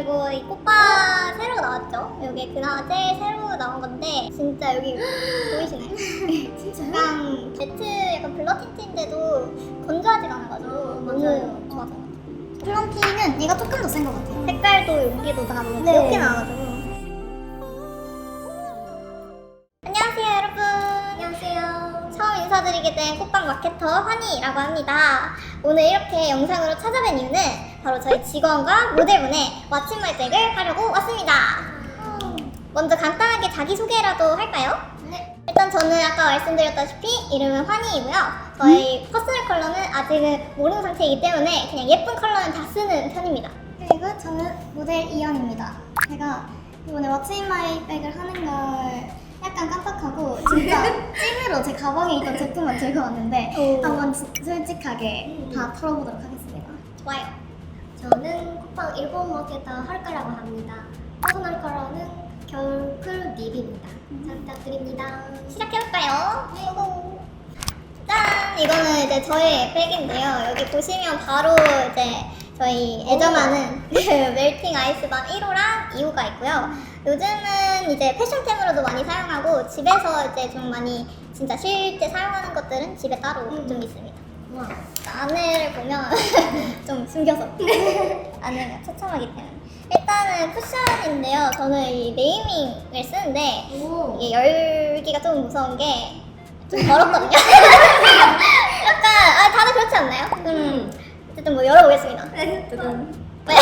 그리고 이 꽃바 새로 나왔죠? 여기 그나마 제일 새로 나온 건데 진짜 여기 보이시나요? 진짜요? 약간 매트 약간 블러 틴트인데도 건조하지가 않아가지고 너무 맞아요. 좋아서 플럼핑은 얘가 조금 더 센 것 같아요. 색깔도 용기도 다 너무 네. 귀엽게 나와가지고 안녕하세요 여러분 안녕하세요. 처음 인사드리게 된 꽃빵 마케터 환희라고 합니다. 오늘 이렇게 영상으로 찾아뵌 이유는 바로 저희 직원과 모델분의 마침말백을 하려고 왔습니다. 먼저 간단하게 자기소개라도 할까요? 네. 일단 저는 아까 말씀드렸다시피 이름은 환희이고요. 저희 퍼스널 컬러는 아직은 모르는 상태이기 때문에 그냥 예쁜 컬러는 다 쓰는 편입니다. 그리고 저는 모델 이연입니다. 제가 이번에 in my bag을 하는 걸 약간 깜빡하고 진짜 찐으로 제 가방에 있던 제품만 들고 왔는데 오. 한번 지- 솔직하게 다 털어보도록 하겠습니다. 좋아요. 저는 쿠팡 일본 마케터 헐까라고 합니다. 퍼스널 컬러는 겨울쿨 립입니다. 잘 부탁드립니다. 시작해볼까요? 네. 짠! 이거는 이제 저의 백인데요. 여기 보시면 바로 이제 저희 애정하는 그 멜팅 아이스밤 1호랑 2호가 있고요. 요즘은 이제 패션템으로도 많이 사용하고 집에서 이제 좀 많이 진짜 실제 사용하는 것들은 집에 따로 음. 좀 있습니다. 와. 안에를 보면 좀 숨겨서 안에가 처참하기 때문에 일단은 쿠션인데요. 저는 이 네이밍을 쓰는데 오. 이게 열기가 좀 무서운 게 좀 더럽거든요. 약간 아 다들 그렇지 않나요? 음 어쨌든 뭐 열어보겠습니다. 두둔. 네.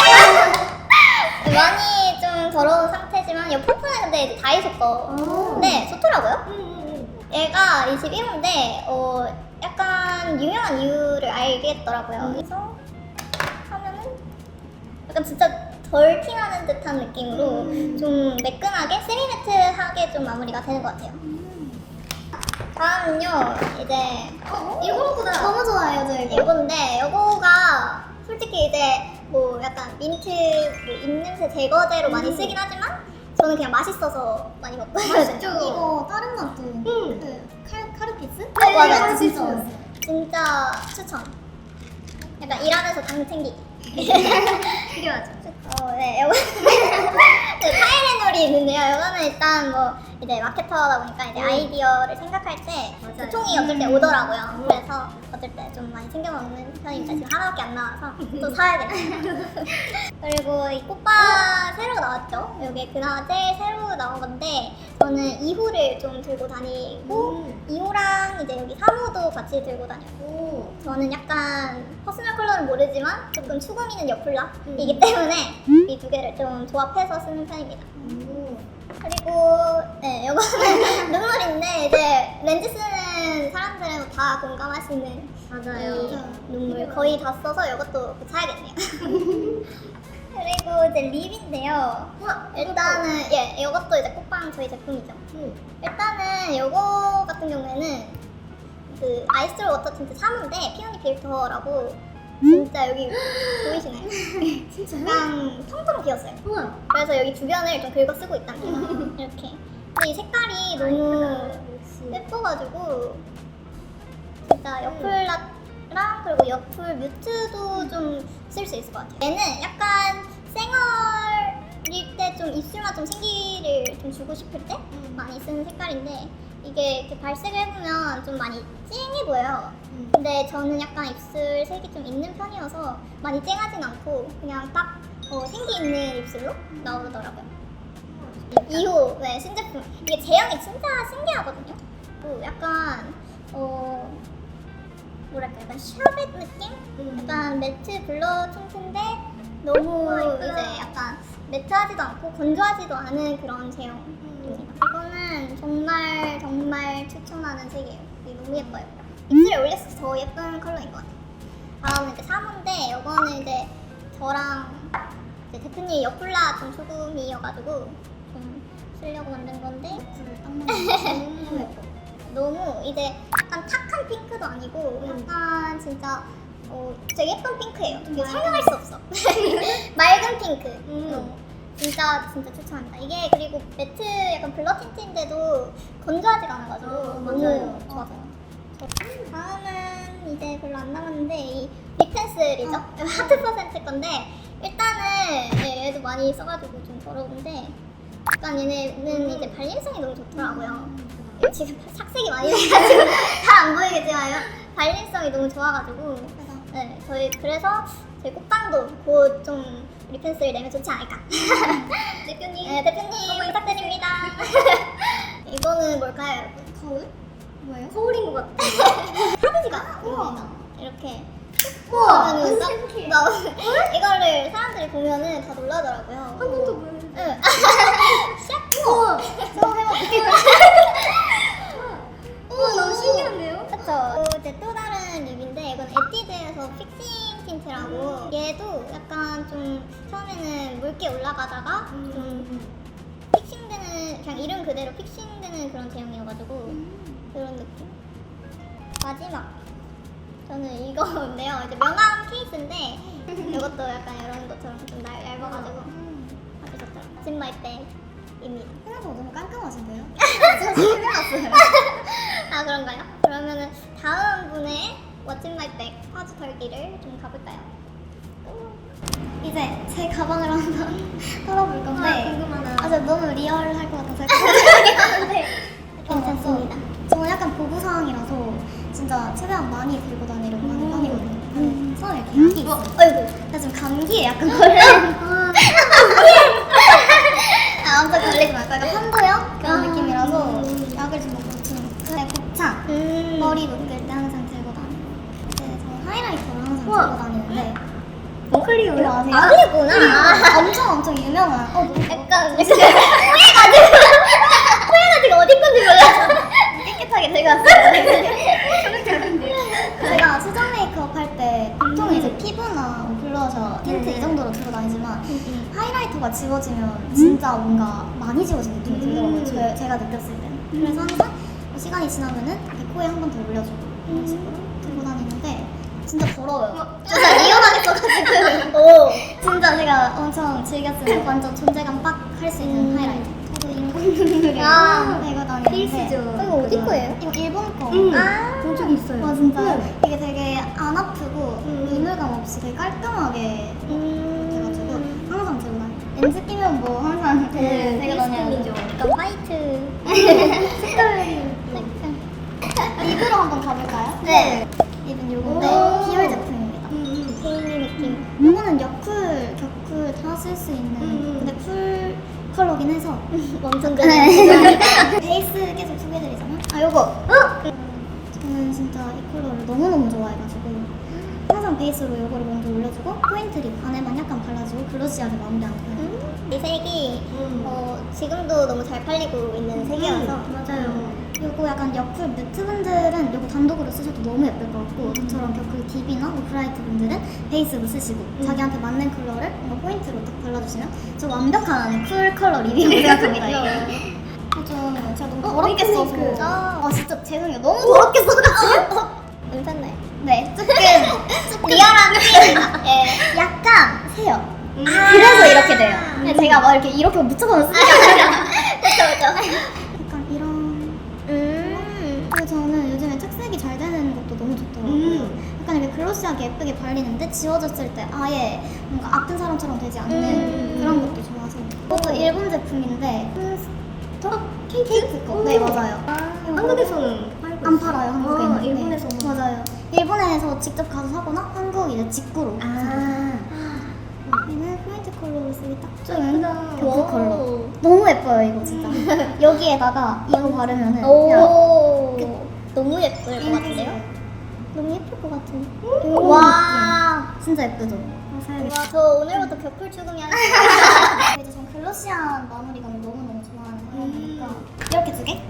많이 좀 더러운 상태지만 이 포프는 근데 이제 다이소 거. 오. 네 좋더라고요. 음, 얘가 21호인데 어 약간 유명한 이유를 알겠더라고요. 그래서 하면은 약간 진짜 덜 티나는 듯한 느낌으로 음. 좀 매끈하게 세미매트하게 좀 마무리가 되는 것 같아요. 다음은요 이제 어, 일본보다 너무 좋아요, 저 이거. 이건데 이거가 솔직히 이제 뭐 약간 민트 뭐 입냄새 제거제로 많이 음. 쓰긴 하지만 저는 그냥 맛있어서 많이 먹고 있거든요. 이거 다른 맛도 음. 그 칼, 카르피스? 네, 맞아요. 진짜 맛있어요. 진짜 추천. 약간 일하면서 당 챙기기. 필요하죠. 어, 네, 요거 그 타이레놀이 있는데요. 이거는 일단 뭐 이제 마케터다 보니까 이제 음. 아이디어를 생각할 때 맞아요. 보통이 어떨 때 음. 오더라고요. 그래서 어떨 때좀 많이 챙겨 먹는 편입니다. 지금 하나밖에 안 나와서 또 사야겠네요. 그리고 이 꽃바 새로 나왔죠. 여기 그나마 제일 새로 나온 건데 저는 2호를 좀 들고 다니고 음. 2호랑 이제 여기 3호도 같이 들고. 오. 저는 약간 퍼스널 컬러는 모르지만 조금 추구미는 여플라이기 음. 때문에 이 두 개를 좀 조합해서 쓰는 편입니다. 오. 그리고 네 이거는 눈물인데 이제 렌즈 쓰는 사람들은 다 있는 이 눈물 거의 다 써서 이것도 사야겠네요. 그리고 이제 립인데요. 와, 일단은 예 이것도 이제 꽃빵 저희 제품이죠. 음. 일단은 이거 같은 경우에는 그 아이스로 워터 틴트 3호인데 피오니 필터라고 진짜 여기 보이시나요? 진짜요? 약간 통통 비었어요. 우와. 그래서 여기 주변을 좀 긁어 쓰고 있답니다. 이렇게. 근데 이 색깔이 너무. 예뻐가지고 진짜 여플라랑 그리고 여플 뮤트도 좀 쓸 수 있을 것 같아요. 얘는 약간 생얼일 때 좀 입술만 좀 생기를 좀 주고 싶을 때 음. 많이 쓰는 색깔인데 이게 이렇게 발색을 해보면 좀 많이 쨍해 보여요. 음. 근데 저는 약간 입술 색이 좀 있는 편이어서 많이 쨍하진 않고 그냥 딱 어, 생기 있는 입술로 나오더라고요. 2호 네 신제품 이게 제형이 진짜 신기하거든요. 그 약간 어 뭐랄까 약간 샤벳 느낌? 음. 약간 매트 블러 틴트인데 너무. 이제 약간 매트하지도 않고 건조하지도 않은 그런 제형. 음. 이거는 정말 정말 추천하는 색이에요. 너무 예뻐요. 입술에 올렸을 때 더 예쁜 컬러인 것 같아요. 다음은 이제 3호인데 이거는 이제 저랑 이제 대표님 옆플라 좀 소금이어가지고 좀 쓰려고 만든 건데 딱 맞는 너무 예뻐. 너무 이제 약간 탁한 핑크도 아니고 음. 약간 진짜 어, 진짜 예쁜 핑크예요. 이게 맑은 설명할 수 없어. 맑은 핑크. 음. 어, 진짜 진짜 추천합니다. 이게 그리고 매트 약간 블러 틴트인데도 건조하지가 않아가지고 아, 너무 맞아요. 좋아져요. 다음은 이제 별로 안 남았는데 이 립펜슬이죠? 하트 퍼센트 건데 일단은 네, 얘도 많이 써가지고 좀 더러운데 약간 얘네는 이제 발림성이 너무 좋더라고요. 지금 삭색이 많이 돼가지고 잘 안 보이겠지만요. 발림성이 너무 좋아가지고 네 저희 그래서 저희 꽃방도 곧 좀 리펜스를 내면 좋지 않을까. 대표님, 네 대표님 부탁드립니다. 이거는 뭘까요, 여러분? 거울? 뭐예요? 거울인 것 같아요. 하드지가 우와 이렇게 우와. 나오 이거를 사람들이 보면은 다 놀라더라고요. 한 번도 보여주세요. 응. 우와, 처음 해봤 우와 너무 신기한데요? 그쵸. 또 이제 또 다른 립인데 이건 에뛰드에서 픽싱 틴트라고 얘도 약간 좀 처음에는 묽게 올라가다가 좀 픽싱되는 그냥 이름 그대로 픽싱되는 그런 제형이어가지고 그런 느낌. 마지막 저는 이거인데요. 이제 명함 케이스인데 이것도 약간 이런 것처럼 좀 날- 얇아가지고 아주 좋더라고요. 진마이 백입니다. 생각보다 너무 깔끔하신데요? 아 그런가요? 그러면은 다음 분의 마이백 파주 털기를 좀 가볼까요? 이제 제 가방을 한번 털어볼 건데 아, 궁금하다. 아, 저 너무 리얼할 것 같아서 하는데 괜찮습니다. 저는 약간 보부 상황이라서 진짜 최대한 많이 들고 다니려고 하는 편이거든요. 음. 손에 이렇게 약이 있어. 어이구. 나 지금 감기에 약간 걸려. 아, 아무튼 걸리지 말고 약간 판도형 그런 아. 느낌이라서 약을 좀 먹고 지금 그래 곱창 음. 머리 묶을 때 항상 들고 다니고 네, 저는 하이라이터를 항상 우와. 들고 다니는데 아세요? 아 그랬구나. 아, 엄청 엄청 유명한 어, 너무 약간 후회가지고 후회가지고 어디 건지 몰라. 깨끗하게 들고 왔어요. 제가 수정 메이크업 할 때 보통 이제 피부나 뭐 블러셔, 틴트 이 정도로 들고 다니지만 하이라이터가 지워지면 진짜 뭔가 많이 지워진 느낌이 들더라고요. 제, 제가 느꼈을 때는. 그래서 항상 시간이 지나면은 코에 한 번 더 올려주고 이런 식으로 들고 다니는데 진짜 더러워요. 진짜 리얼하게 써가지고. 오. 진짜 제가 엄청 즐겼어요. 완전 존재감 빡 할 수 있는 음. 하이라이터. 저도 인공 눈물을 아, 들고 다니는데 필수죠. 이거 어디 거예요? 이거 일본 거. 음. 아. 본 적이 있어요. 와 진짜 음. 이게 되게 안 아프고 음. 이물감 없이 되게 깔끔하게 음. 돼가지고 항상 다녀요. 렌즈 끼면 뭐 항상 네, 되게 다녀요. 약간 화이트. 색깔 색깔. 립으로 한번 가볼까요? 네. 립은 요건데 오. 디올 제품 요거는 여쿨, 격쿨 다 쓸 수 있는 음. 근데 풀 컬러긴 해서 엄청 네. 베이스 계속 소개해드리잖아. 아 요거. 어? 저는 진짜 이 컬러를 너무너무 좋아해가지고 항상 베이스로 이거를 먼저 올려주고 포인트 립 안에만 약간 발라주고 글로시하게 마무리하는 편이에요. 음, 이 색이 어, 지금도 너무 잘 팔리고 있는 색이어서 맞아요. 요거 약간 여쿨 뮤트 분들은 요거 단독으로 쓰셔도 너무 예쁠 것 같고 저처럼 격쿨 딥이나 오프라이트 분들은 베이스로 쓰시고 자기한테 맞는 컬러를 뭔가 포인트로 딱 발라주시면 저 완벽한 쿨 컬러 리뷰라고 생각합니다. 이게. 좀 제가 너무 더럽게 써서 핑크. 아. 아 진짜 죄송해요 너무 더럽게 써가지고 괜찮나요? 네 조금 리얼한 핑. 예. 약간 세요 음. 그래서 이렇게 돼요 근데 제가 막 이렇게 이렇게 묻혀서 쓰는 게 아니라 그쵸. 약 글로시하게 예쁘게 발리는데 지워졌을 때 아예 뭔가 아픈 사람처럼 되지 않는 음. 그런 것도 좋아서. 이것도 일본 제품인데 홈스토 케이크? 거. 네 맞아요. 한국에서는 팔고 안 팔아요 한국에 아, 는 일본에서만. 맞아요. 일본에서 직접 가서 사거나 한국 이제 직구로 아. 얘는 포인트 컬러로 쓰기 딱 좋은 그 와. 컬러. 너무 예뻐요 이거 진짜. 여기에다가 이거 바르면은 그냥 오. 너무 예쁠 것 같은데요? 네. 너무 예쁠 것 같은데. 와 와. 진짜 예쁘죠? 와, 저 오늘부터 격풀 출근이 하는 이제 전 글로시한 마무리감을 너무너무 좋아하는 사람이니까 음. 이렇게 두 개?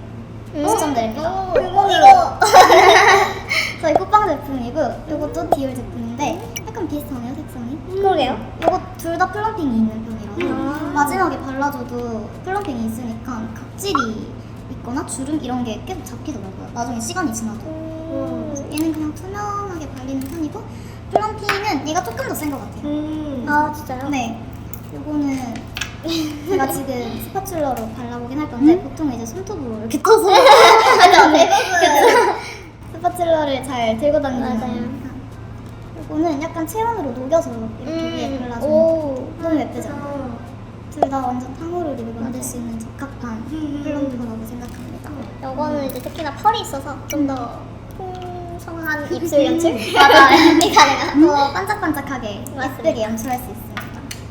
음. 추천드립니다. 오, 이거. 저희 꽃빵 제품이고 이것도 디올 제품인데 약간 비슷하네요 색상이 그러게요. 이거 둘 다 플럼핑이 있는 편이라서 아. 마지막에 발라줘도 플럼핑이 있으니까 각질이 있거나 주름 이런 게 계속 잡히더라고요 나중에 시간이 지나도 음. 얘는 그냥 투명하게 발리는 편이고 플럼핑은 얘가 조금 더 센 것 같아요 음. 아, 진짜요? 네 요거는 제가 지금 스파츌러로 발라보긴 할 건데 보통 이제 손톱으로 이렇게 떠서 맞아, 대부분. 스파츌러를 잘 들고 다니는 맞아요. 요거 이거는 약간 체온으로 녹여서 이렇게 위에 발라줘. 음. 오. 너무 예쁘죠? 둘 다 완전 탕후루를 만들 수 있는 적합한 플럼프라고 생각합니다. 요거는 이제 특히나 펄이 있어서 좀 더 풍성한 입술 연출? 맞아요. 이 가능한. 더 반짝반짝하게 맞습니다. 예쁘게 연출할 수 있습니다.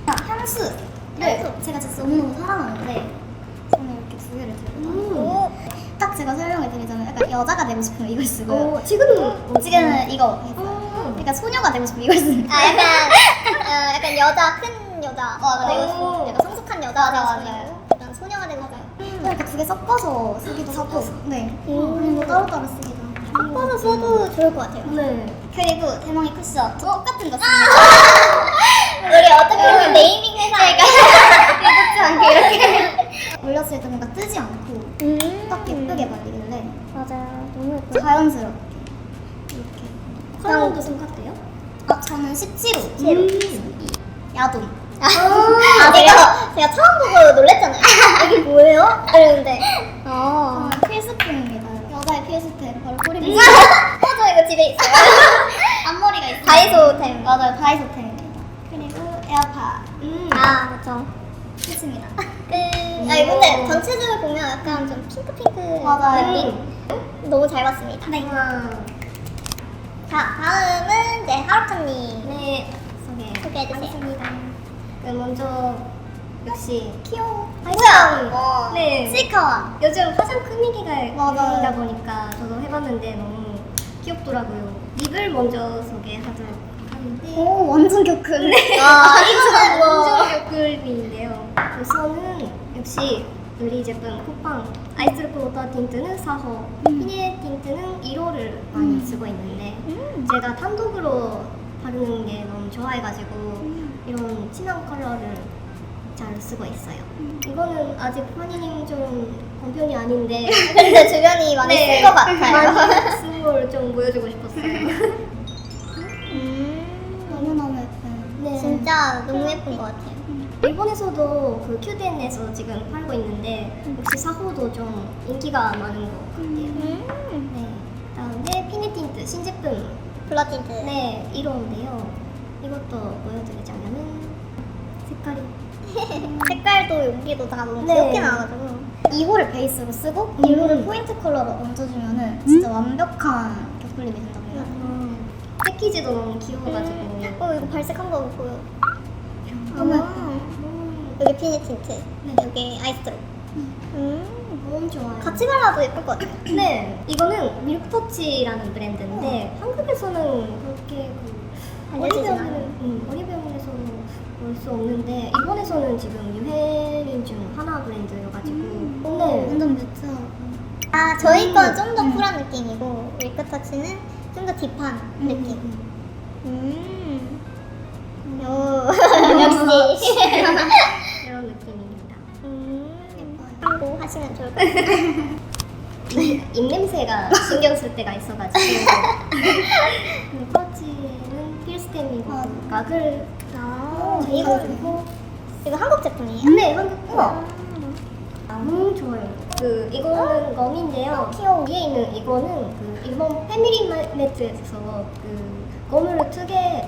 자, 향수를 향수. 제가 진짜 너무너무 사랑하는데 저는 이렇게 두 개를 들고 다니고 오. 딱 제가 설명을 드리자면 약간 여자가 되고 싶으면 이걸 쓰고 어, 지금은 지금은 이거 했어요. 그러니까 소녀가 되고 싶으면 이걸 쓰는 아 약간 어, 약간 여자 큰 여자 맞아. 되고 싶고 약간 성숙한 여자가 맞아, 되고 맞아요. 싶고 약간 소녀가 되고 싶어요. 이렇게 두 개 섞어서 쓰기도 하고 네 음. 그리고 따로따로 쓰기도 섞어서 써도 좋을 것 같아요. 네 그리고 대망의 쿠션 똑같은 거 씁니다 우리 어떻게 보면 네이밍 회사니까. 예쁘지 않게 이렇게 올렸을 때 뭔가 뜨지 않고 음. 딱 예쁘게 발리길래 맞아요. 너무 예뻐요. 자연스럽게 이렇게 컬러도 똑같아요? 아 저는 17호 음. 야동 아, 제가 제가 처음 보고 놀랬잖아요. 이게 뭐예요? 어. 아, 필수템입니다 필수템 바로 꼬리빗 저 이거 집에 있어요. 앞머리가 있어요 다이소템. 맞아요 다이소템입니다 그리고 에어팟 아 맞죠. 끝입니다 끝. 아 근데 전체적으로 보면 약간 좀 핑크핑크 맞아요. 느낌. 너무 잘 봤습니다. 네 자 다음은 이제 하루카님 네, 소개 소개해주세요. 하겠습니다. 그 먼저 역시 귀여워 뭐야? 어. 네 시카와 요즘 화장 크미기가 맞아요. 유행이다 보니까 저도 해봤는데 너무 귀엽더라고요. 립을 먼저 소개하도록 하는데 오 완전 격근 아 이거는 뭐. 완전 요글립인데요. 우선은 역시 우리 제품 쿠팡 아이스로프 워터 틴트는 4호, 피네 틴트는 1호를 많이 음. 쓰고 있는데 음. 제가 단독으로 바르는 게 너무 좋아해가지고 이런 진한 컬러를 잘 쓰고 있어요. 이거는 아직 환희님 좀 본편이 아닌데 근데 주변이 많이 네, 쓴것 같아요. 많이 쓴걸좀 보여주고 싶었어요. 음. 너무너무 예뻐요 네. 진짜 너무 예쁜 것 같아요. 일본에서도 그 큐덴에서 지금 팔고 있는데 혹시 사호도 좀 인기가 많은 것 같아요. 음. 네. 다음에 피네 틴트 신제품 블러틴트. 네 1호인데요. 이것도 보여드리자면은 색깔이 색깔도 용기도 다 너무 네. 귀엽게 나와가지고. 2호를 베이스로 쓰고 음. 1호를 포인트 컬러로 얹어주면은 진짜 완벽한 격플립이 된다고 해요 음. 패키지도 너무 귀여워가지고 어 이거 발색한 거 보여. 너무 아. 음, 여기 피니 틴트. 여기 아이스트로. 음. 너무 좋아요. 같이 발라도 예쁠 것 같아요. 네, 이거는 밀크터치라는 브랜드인데 한국에서는 그렇게 그 알려지진 않아요. 음, 올리브영에서 볼 수 없는데 일본에서는 지금 유해인 중 하나 브랜드여가지고 네, 완전 뮤트하고 아 저희 건 좀 더 음. 쿨한 느낌이고 밀크터치는 좀 더 딥한 느낌. 음. 오 역시. 이런 느낌입니다. 음. 참고 하시면 좋을 것 같아요. 입 냄새가 신경 쓸 때가 있어가지고 밀크터치는 필스템이고 아. 가글 아 제이 이거 가지고 이거 한국 제품이에요? 네 한국 우와. 너무 좋아요. 그 이거는 껌인데요. 귀여워. 위에 있는 이거는 그 일본 패밀리 매트에서 그 껌을 두개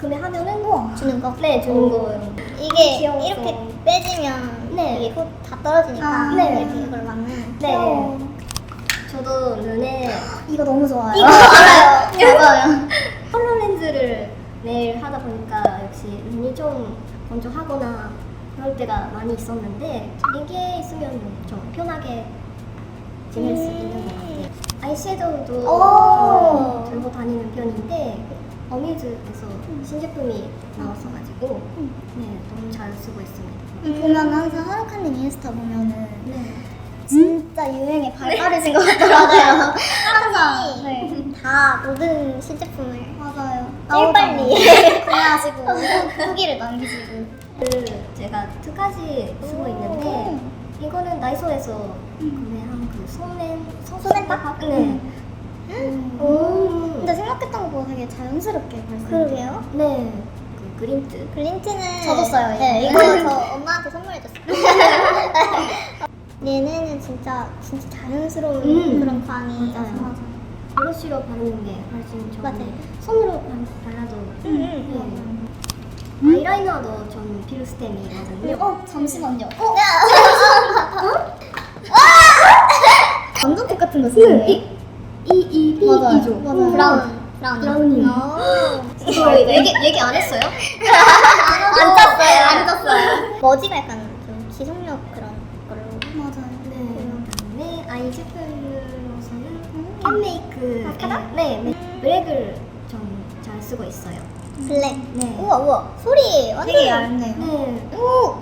구매하면은 주는 거. 네 주는 거예요. 이게 귀여워서. 이렇게 빼지면 네. 이게 곧 다 떨어지니까 아, 네. 이렇게 이걸 막는. 네. 저도 눈에 이거 너무 좋아요 이거 알아요. 맞아요 컬러 렌즈를 매일 하다 보니까 역시 눈이 좀 건조하거나 그럴 때가 많이 있었는데 이게 있으면 좀 편하게 지낼 수 있는 것 같아요. 아이섀도우도 오. 좀 들고 다니는 편인데 어뮤즈에서 신제품이 나왔어가지고 네 너무 잘 쓰고 있습니다. 보면 항상 하루카님 인스타 보면은 네. 진짜 유행에 발빠르신 것 같더라고요 항상 네. 다 모든 신제품을 맞아요 제일 빨리. 구매하시고 후기를 남기시고 그 제가 두 가지 쓰고 있는데 이거는 다이소에서 구매한 그 소맨 소맨박? 네. 음. 음. 근데 생각했던 것보다 되게 자연스럽게 발색 그러게요. 네. 그 그린트. 글린트는 저도 써요, 네. 이거 저 엄마한테 선물해줬어요. 얘네는 진짜 진짜 자연스러운 음. 그런 광이 맞아요. 있어서 브러쉬로 바르는 게 훨씬 좋은데 맞아요. 손으로 바- 발라도 음, 네. 아이라이너도 전 필수템이거든요. 어 잠시만요. 어? 완전 똑같은 거 쓰는데? 이이 이 맞아요. 이죠. 맞아요. 브라운. 브라운. 브라우니. 어. 얘기 얘기 안 했어요? 안 짰어요. 안 짰어요. 머지가 약간 좀 지속력 그런 걸로. 맞아요. 네. 그다음에 아이 제품으로서는 캔메이크 아, 카다? 네, 네. 블랙을 좀 잘 쓰고 있어요. 블랙. 네. 우와 우와 소리 완전 되게 얇네요. 네. 오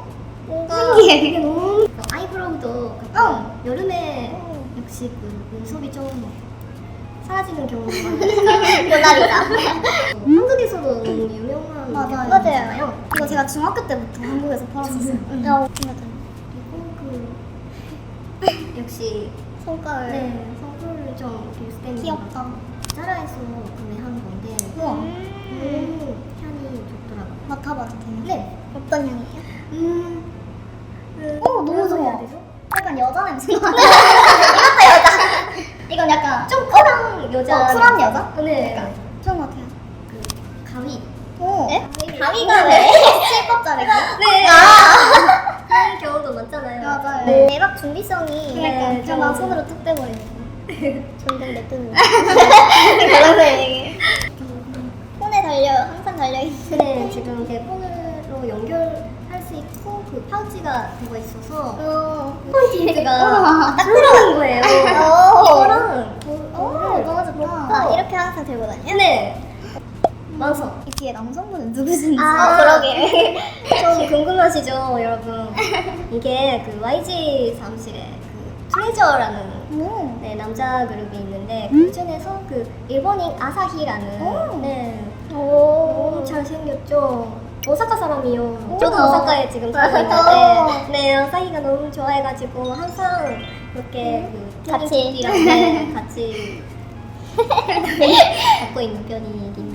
뭔가 신기해. 되게 너무 아이브로우도 어. 여름에 어. 역시 그 눈썹이 좀 사라지는 경우가 많으니까 모나리자. 한국에서도 너무 유명한 맞아요. 이거 제가 중학교 때부터 한국에서 팔았었어요. 음. 어, 그리고 그 역시 손가락. 네 성풀 좀 비슷한 귀엽다. 짜라에서 구매한 건데 우와. 너무 향이 좋더라고요. 맡아봐도 돼요? 네. 어떤 향이에요? 음. 그 어, 너무 좋아. 약간 여자 냄새 나. 이것도 여자. 이건 약간 좀 쿨한 여자. 어, 쿨한 여자? 네. 약간 좋은 것 같아요. 그 가위. 오. 네? 가위. 가위가 왜? 실밥 자르기? 네. 아. 그런 경우도 많잖아요. 맞아요. 네. 대박 준비성이 네, 그러니까 좀- 그냥 손으로 뚝 떼버리는 점점 내뜨는. 그래서 얘기. 폰에 달려 항상 달려 있는. 네, 지금 이게 폰으로 연결할 수 있고 그 파우치가 되어 있어서 어. 폰티가 딱 들어간 거예요. 오. 이거랑 오, 오, 너무 좋다. 아 이렇게 항상 들고 다녀? 네. 완성. 이 뒤에 남성분은 누구신지. 아, 그러게. 좀 궁금하시죠, 여러분? 이게 그 YG 사무실에 그 트레저라는 오. 네, 남자 그룹이 있는데 그 중에서 그 일본인 아사히라는 오. 네, 오. 너무 잘생겼죠. 오사카 사람이요. 오. 저도 오사카에 지금 살고 오. 있는데, 네, 아사히가 너무 좋아해가지고 항상 이렇게 그 같이. 네, 같이 갖고 있는 편이긴.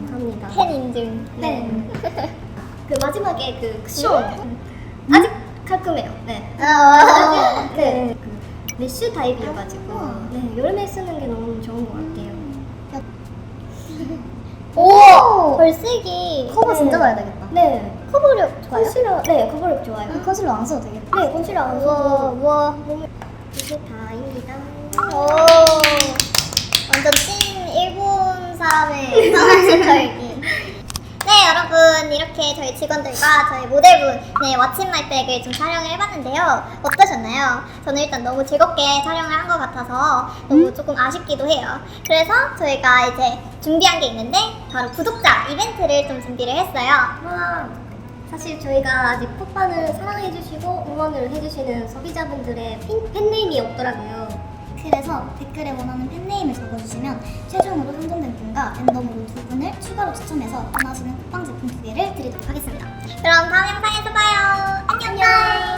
팬 인증. 네. 그 마지막에 그 쿠션 아직 깔끔해요. 네. 아. 네. 그 메쉬 타입이어가지고 네, 여름에 쓰는 게 너무 좋은 것 같아요. 오. 벌색이 커버 네. 진짜 봐야 되겠다. 네. 커버력 좋아요? 컨실러 네 커버력 좋아요. 이 컨실러 안 써도 되겠다. 네 컨실러 안 우와 써도 우와. 이게 다입니다. 오. 완전 찐 일본 사람의 사무실 털기. 네 여러분 이렇게 저희 직원들과 저희 모델분 네 왓츠 마이 백을 좀 촬영을 해봤는데요. 어떠셨나요? 저는 일단 너무 즐겁게 촬영을 한 것 같아서 너무 조금 아쉽기도 해요. 그래서 저희가 이제 준비한 게 있는데 바로 구독자 이벤트를 좀 준비를 했어요. 와. 사실 저희가 아직 풋반을 사랑해주시고 응원을 해주시는 소비자분들의 팬, 팬네임이 없더라고요. 그래서 댓글에 원하는 팬네임을 적어주시면 최종으로 선정된 분과 랜덤으로 두 분을 추가로 추첨해서 원하시는 쿠팡 제품 두 개를 드리도록 하겠습니다. 그럼 다음 영상에서 봐요. 안녕. 안녕.